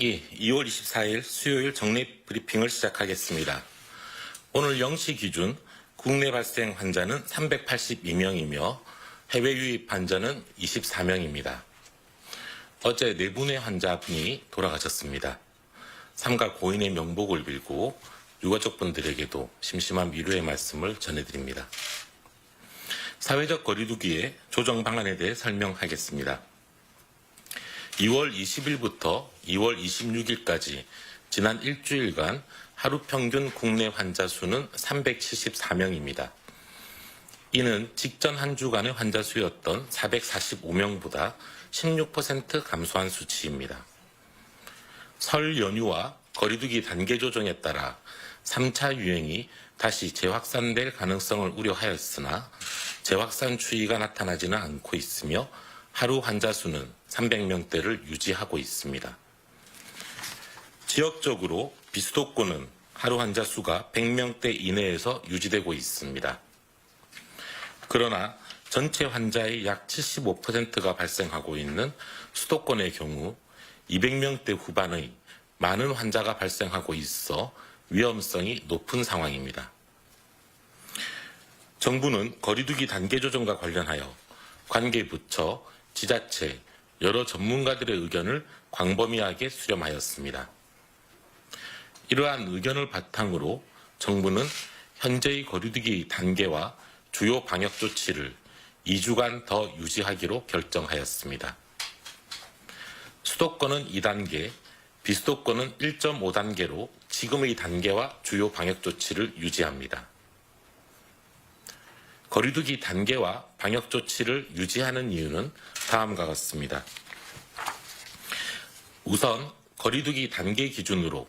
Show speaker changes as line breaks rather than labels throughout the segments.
예, 2월 24일 수요일 정례 브리핑을 시작하겠습니다. 오늘 0시 기준 국내 발생 환자는 382명이며 해외 유입 환자는 24명입니다. 어제 네 분의 환자분이 돌아가셨습니다. 삼가 고인의 명복을 빌고 유가족분들에게도 심심한 위로의 말씀을 전해드립니다. 사회적 거리두기의 조정 방안에 대해 설명하겠습니다. 2월 20일부터 2월 26일까지 지난 일주일간 하루 평균 국내 환자 수는 374명입니다. 이는 직전 한 주간의 환자 수였던 445명보다 16% 감소한 수치입니다. 설 연휴와 거리두기 단계 조정에 따라 3차 유행이 다시 재확산될 가능성을 우려하였으나 재확산 추이가 나타나지는 않고 있으며 하루 환자 수는 300명대를 유지하고 있습니다. 지역적으로 비수도권은 하루 환자 수가 100명대 이내에서 유지되고 있습니다. 그러나 전체 환자의 약 75%가 발생하고 있는 수도권의 경우 200명대 후반의 많은 환자가 발생하고 있어 위험성이 높은 상황입니다. 정부는 거리두기 단계 조정과 관련하여 관계 부처, 지자체, 여러 전문가들의 의견을 광범위하게 수렴하였습니다. 이러한 의견을 바탕으로 정부는 현재의 거리두기 단계와 주요 방역 조치를 2주간 더 유지하기로 결정하였습니다. 수도권은 2단계, 비수도권은 1.5단계로 지금의 단계와 주요 방역 조치를 유지합니다. 거리두기 단계와 방역 조치를 유지하는 이유는 다음과 같습니다. 우선 거리두기 단계 기준으로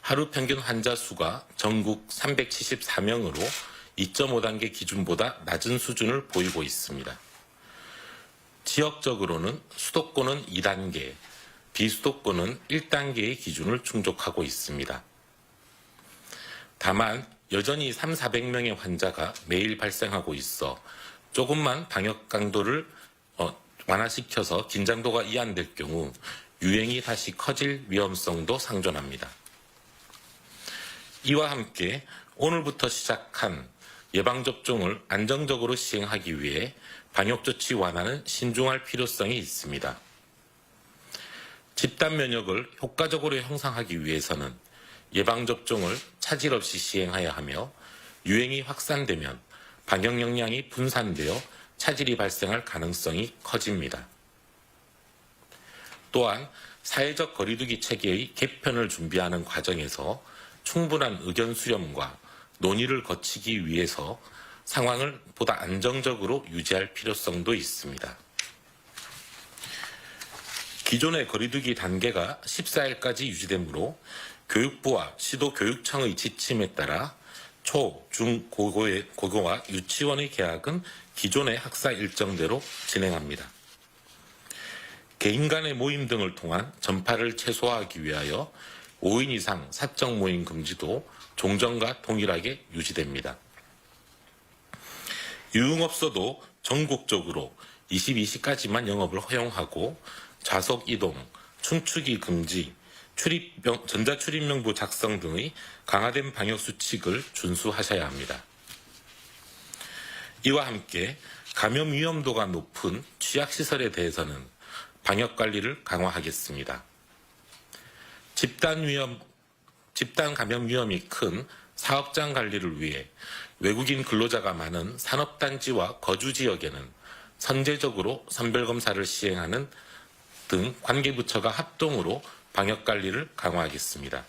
하루 평균 환자 수가 전국 374명으로 2.5단계 기준보다 낮은 수준을 보이고 있습니다. 지역적으로는 수도권은 2단계, 비수도권은 1단계의 기준을 충족하고 있습니다. 다만 여전히 3, 400명의 환자가 매일 발생하고 있어 조금만 방역 강도를 어, 완화시켜서 긴장도가 이완될 경우 유행이 다시 커질 위험성도 상존합니다. 이와 함께 오늘부터 시작한 예방접종을 안정적으로 시행하기 위해 방역조치 완화는 신중할 필요성이 있습니다. 집단 면역을 효과적으로 형성하기 위해서는 예방접종을 차질 없이 시행해야 하며 유행이 확산되면 방역 역량이 분산되어 차질이 발생할 가능성이 커집니다. 또한 사회적 거리두기 체계의 개편을 준비하는 과정에서 충분한 의견 수렴과 논의를 거치기 위해서 상황을 보다 안정적으로 유지할 필요성도 있습니다. 기존의 거리두기 단계가 14일까지 유지되므로 교육부와 시도 교육청의 지침에 따라 초, 중, 고고의, 고교와 유치원의 개학은 기존의 학사 일정대로 진행합니다. 개인 간의 모임 등을 통한 전파를 최소화하기 위하여 5인 이상 사적 모임 금지도 종전과 동일하게 유지됩니다. 유흥업소도 전국적으로 22시까지만 영업을 허용하고 좌석 이동, 춤추기 금지, 출입명, 전자출입명부 작성 등의 강화된 방역 수칙을 준수하셔야 합니다. 이와 함께 감염 위험도가 높은 취약시설에 대해서는 방역 관리를 강화하겠습니다. 집단 위험, 집단 감염 위험이 큰 사업장 관리를 위해 외국인 근로자가 많은 산업단지와 거주 지역에는 선제적으로 선별검사를 시행하는 등 관계부처가 합동으로 방역 관리를 강화하겠습니다.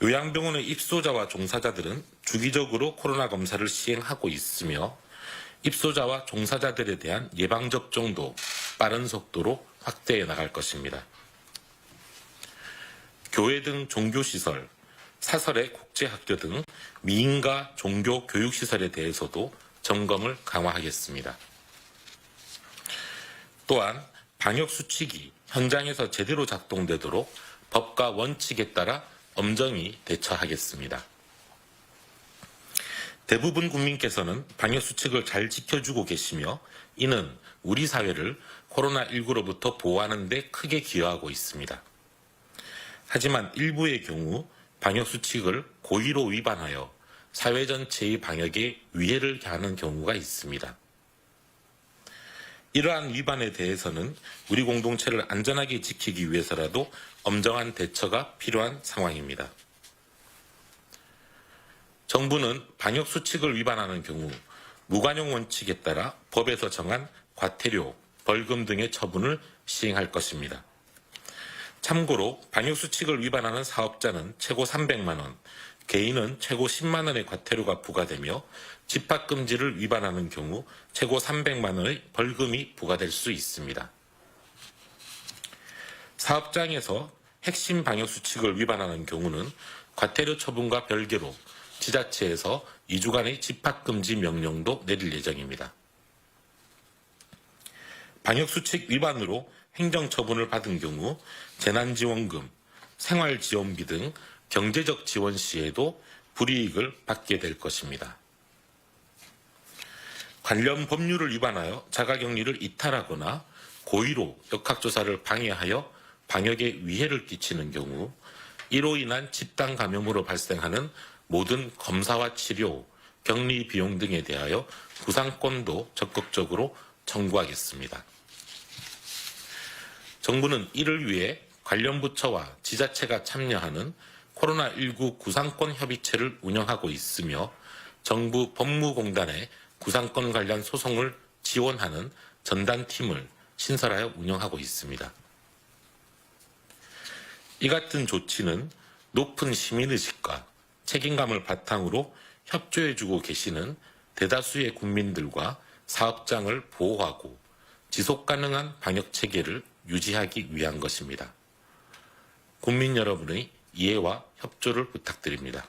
요양병원의 입소자와 종사자들은 주기적으로 코로나 검사를 시행하고 있으며 입소자와 종사자들에 대한 예방접종도 빠른 속도로 확대해 나갈 것입니다. 교회 등 종교시설, 사설의 국제학교 등 미인과 종교 교육시설에 대해서도 점검을 강화하겠습니다. 또한 방역 수칙이 현장에서 제대로 작동되도록 법과 원칙에 따라 엄정히 대처하겠습니다. 대부분 국민께서는 방역 수칙을 잘 지켜주고 계시며 이는 우리 사회를 코로나19로부터 보호하는 데 크게 기여하고 있습니다. 하지만 일부의 경우 방역 수칙을 고의로 위반하여 사회 전체의 방역에 위해를 가하는 경우가 있습니다. 이러한 위반에 대해서는 우리 공동체를 안전하게 지키기 위해서라도 엄정한 대처가 필요한 상황입니다. 정부는 방역 수칙을 위반하는 경우 무관용 원칙에 따라 법에서 정한 과태료, 벌금 등의 처분을 시행할 것입니다. 참고로 방역 수칙을 위반하는 사업자는 최고 300만 원, 개인은 최고 10만 원의 과태료가 부과되며 집합 금지를 위반하는 경우 최고 300만 원의 벌금이 부과될 수 있습니다. 사업장에서 핵심 방역 수칙을 위반하는 경우는 과태료 처분과 별개로 지자체에서 2주간의 집합 금지 명령도 내릴 예정입니다. 방역 수칙 위반으로 행정 처분을 받은 경우 재난지원금, 생활지원비 등 경제적 지원 시에도 불이익을 받게 될 것입니다. 관련 법률을 위반하여 자가격리를 이탈하거나 고의로 역학조사를 방해하여 방역에 위해를 끼치는 경우 이로 인한 집단 감염으로 발생하는 모든 검사와 치료, 격리 비용 등에 대하여 구상권도 적극적으로 청구하겠습니다. 정부는 이를 위해 관련 부처와 지자체가 참여하는 코로나19 구상권 협의체를 운영하고 있으며 정부 법무공단에 구상권 관련 소송을 지원하는 전단팀을 신설하여 운영하고 있습니다. 이 같은 조치는 높은 시민의식과 책임감을 바탕으로 협조해주고 계시는 대다수의 국민들과 사업장을 보호하고 지속 가능한 방역 체계를 유지하기 위한 것입니다. 국민 여러분의 이해와 협조를 부탁드립니다.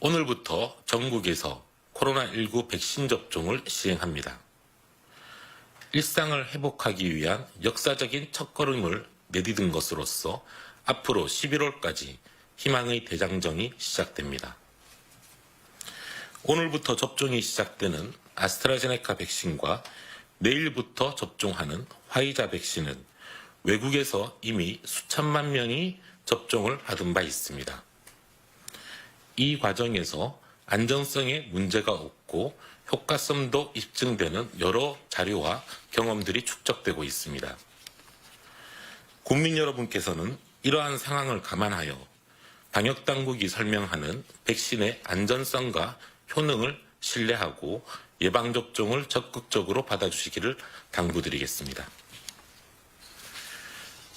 오늘부터 전국에서 코로나19 백신 접종을 시행합니다. 일상을 회복하기 위한 역사적인 첫걸음을 내디딘 것으로서 앞으로 11월까지 희망의 대장정이 시작됩니다. 오늘부터 접종이 시작되는 아스트라제네카 백신과 내일부터 접종하는 화이자 백신은 외국에서 이미 수천만 명이 접종을 받은 바 있습니다. 이 과정에서 안전성에 문제가 없고 효과성도 입증되는 여러 자료와 경험들이 축적되고 있습니다. 국민 여러분께서는 이러한 상황을 감안하여 방역당국이 설명하는 백신의 안전성과 효능을 신뢰하고 예방접종을 적극적으로 받아주시기를 당부드리겠습니다.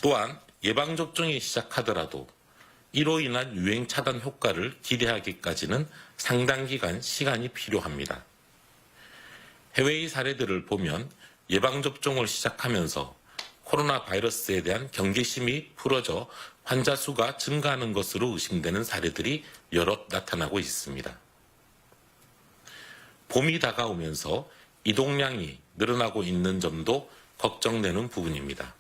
또한 예방접종이 시작하더라도 이로 인한 유행 차단 효과를 기대하기까지는 상당 기간 시간이 필요합니다. 해외의 사례들을 보면 예방접종을 시작하면서 코로나 바이러스에 대한 경계심이 풀어져 환자 수가 증가하는 것으로 의심되는 사례들이 여럿 나타나고 있습니다. 봄이 다가오면서 이동량이 늘어나고 있는 점도 걱정되는 부분입니다.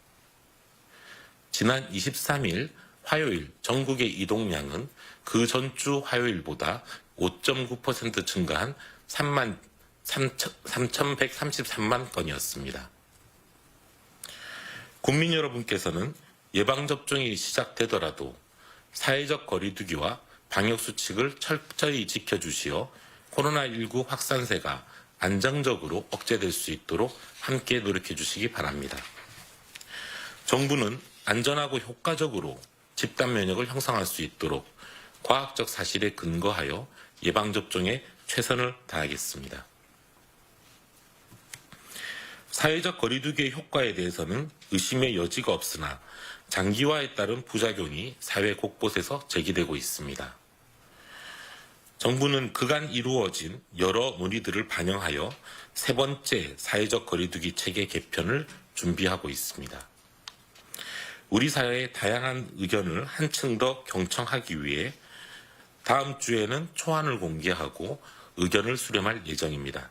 지난 23일 화요일 전국의 이동량은 그 전주 화요일보다 5.9% 증가한 3만 3,133만 건이었습니다. 국민 여러분께서는 예방접종이 시작되더라도 사회적 거리두기와 방역수칙을 철저히 지켜주시어 코로나19 확산세가 안정적으로 억제될 수 있도록 함께 노력해 주시기 바랍니다. 정부는 안전하고 효과적으로 집단 면역을 형성할 수 있도록 과학적 사실에 근거하여 예방접종에 최선을 다하겠습니다. 사회적 거리두기의 효과에 대해서는 의심의 여지가 없으나 장기화에 따른 부작용이 사회 곳곳에서 제기되고 있습니다. 정부는 그간 이루어진 여러 논의들을 반영하여 세 번째 사회적 거리두기 체계 개편을 준비하고 있습니다. 우리 사회의 다양한 의견을 한층 더 경청하기 위해 다음 주에는 초안을 공개하고 의견을 수렴할 예정입니다.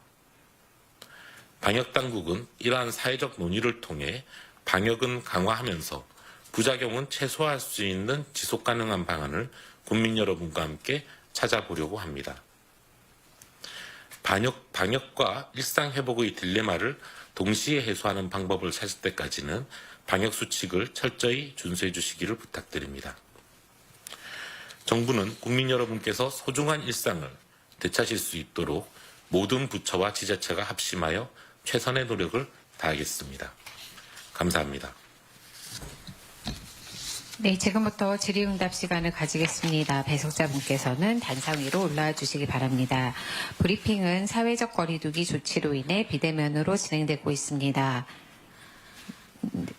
방역 당국은 이러한 사회적 논의를 통해 방역은 강화하면서 부작용은 최소화할 수 있는 지속 가능한 방안을 국민 여러분과 함께 찾아보려고 합니다. 방역, 방역과 일상 회복의 딜레마를 동시에 해소하는 방법을 찾을 때까지는 방역 수칙을 철저히 준수해 주시기를 부탁드립니다. 정부는 국민 여러분께서 소중한 일상을 되찾을 수 있도록 모든 부처와 지자체가 합심하여 최선의 노력을 다하겠습니다. 감사합니다.
네, 지금부터 질의응답 시간을 가지겠습니다. 배석자분께서는 단상 위로 올라와 주시기 바랍니다. 브리핑은 사회적 거리두기 조치로 인해 비대면으로 진행되고 있습니다.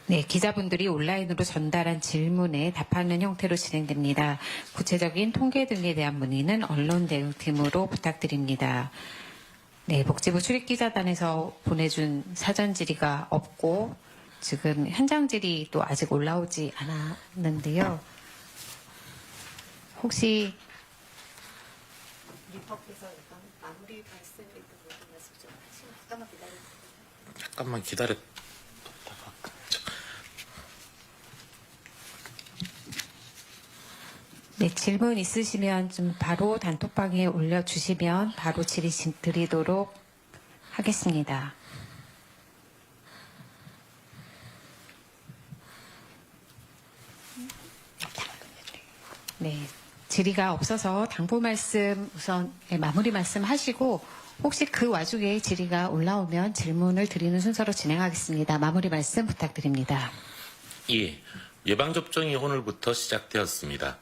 네, 기자분들이 온라인으로 전달한 질문에 답하는 형태로 진행됩니다. 구체적인 통계 등에 대한 문의는 언론 대응팀으로 부탁드립니다. 네, 복지부 출입기자단에서 보내준 사전 질의가 없고 지금 현장 질의도 아직 올라오지 않았는데요. 혹시
리퍼께서 약간 마무리 말씀이 말씀 좀 하시면 잠깐만 기다려.
잠깐만 기다려.
네, 질문 있으시면 좀 바로 단톡방에 올려주시면 바로 질의 진- 드리도록 하겠습니다. 네, 질의가 없어서 당부 말씀 우선 네, 마무리 말씀 하시고 혹시 그 와중에 질의가 올라오면 질문을 드리는 순서로 진행하겠습니다. 마무리 말씀 부탁드립니다.
예, 예방접종이 오늘부터 시작되었습니다.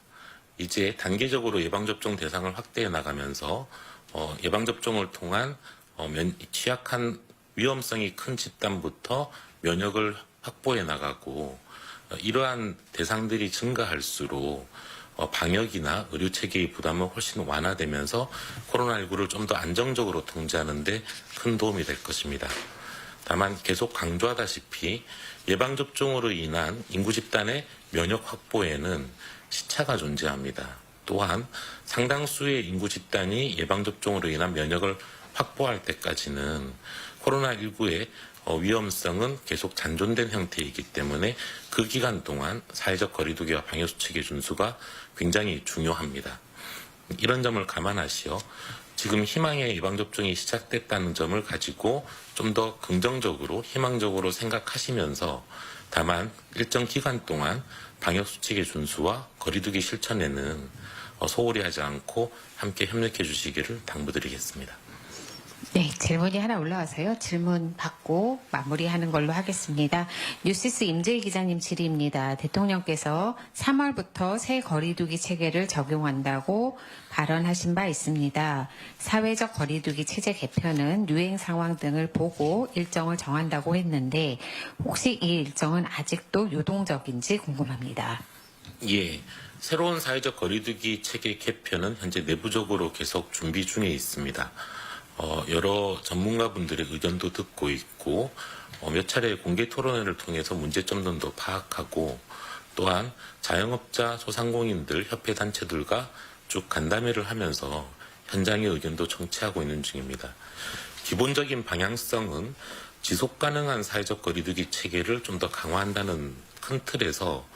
이제 단계적으로 예방접종 대상을 확대해 나가면서 어, 예방접종을 통한 어, 면- 취약한 위험성이 큰 집단부터 면역을 확보해 나가고 어, 이러한 대상들이 증가할수록 어, 방역이나 의료 체계의 부담은 훨씬 완화되면서 코로나19를 좀 더 안정적으로 통제하는데 큰 도움이 될 것입니다. 다만 계속 강조하다시피 예방접종으로 인한 인구 집단의 면역 확보에는 시차가 존재합니다. 또한 상당수의 인구 집단이 예방접종으로 인한 면역을 확보할 때까지는 코로나19의 어, 위험성은 계속 잔존된 형태이기 때문에 그 기간 동안 사회적 거리두기와 방역수칙의 준수가 굉장히 중요합니다. 이런 점을 감안하시어 지금 희망의 예방접종이 시작됐다는 점을 가지고 좀 더 긍정적으로 희망적으로 생각하시면서 다만 일정 기간 동안 방역수칙의 준수와 거리두기 실천에는 어, 소홀히 하지 않고 함께 협력해 주시기를 당부드리겠습니다.
네, 질문이 하나 올라와서요. 질문 받고 마무리하는 걸로 하겠습니다. 뉴시스 임재희 기자님 질의입니다. 대통령께서 3월부터 새 거리두기 체계를 적용한다고 발언하신 바 있습니다. 사회적 거리두기 체제 개편은 유행 상황 등을 보고 일정을 정한다고 했는데 혹시 이 일정은 아직도 유동적인지 궁금합니다.
예. 새로운 사회적 거리두기 체계 개편은 현재 내부적으로 계속 준비 중에 있습니다. 어, 여러 전문가분들의 의견도 듣고 있고 어, 몇 차례 공개 토론회를 통해서 문제점 등도 파악하고 또한 자영업자, 소상공인들, 협회 단체들과 쭉 간담회를 하면서 현장의 의견도 청취하고 있는 중입니다. 기본적인 방향성은 지속 가능한 사회적 거리두기 체계를 좀 더 강화한다는 큰 틀에서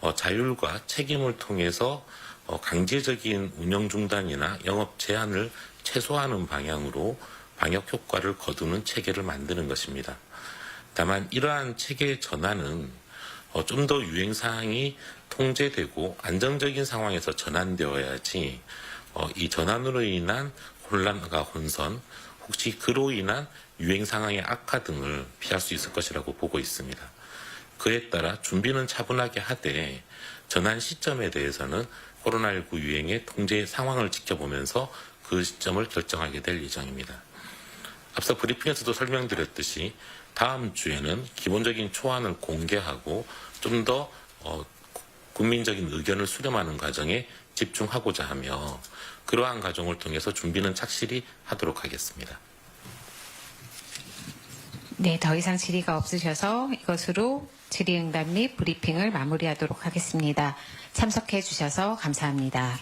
어, 자율과 책임을 통해서 어, 강제적인 운영 중단이나 영업 제한을 최소화하는 방향으로 방역 효과를 거두는 체계를 만드는 것입니다. 다만 이러한 체계 전환은 어, 좀더 유행 사항이 통제되고 안정적인 상황에서 전환되어야지 어, 이 전환으로 인한 혼란과 혼선, 혹시 그로 인한 유행 상황의 악화 등을 피할 수 있을 것이라고 보고 있습니다. 그에 따라 준비는 차분하게 하되 전환 시점에 대해서는 코로나19 유행의 통제 상황을 지켜보면서 그 시점을 결정하게 될 예정입니다. 앞서 브리핑에서도 설명드렸듯이 다음 주에는 기본적인 초안을 공개하고 좀더 어, 국민적인 의견을 수렴하는 과정에 집중하고자 하며 그러한 과정을 통해서 준비는 착실히 하도록 하겠습니다.
네, 더 이상 질의가 없으셔서 이것으로 질의응답 및 브리핑을 마무리하도록 하겠습니다. 참석해 주셔서 감사합니다.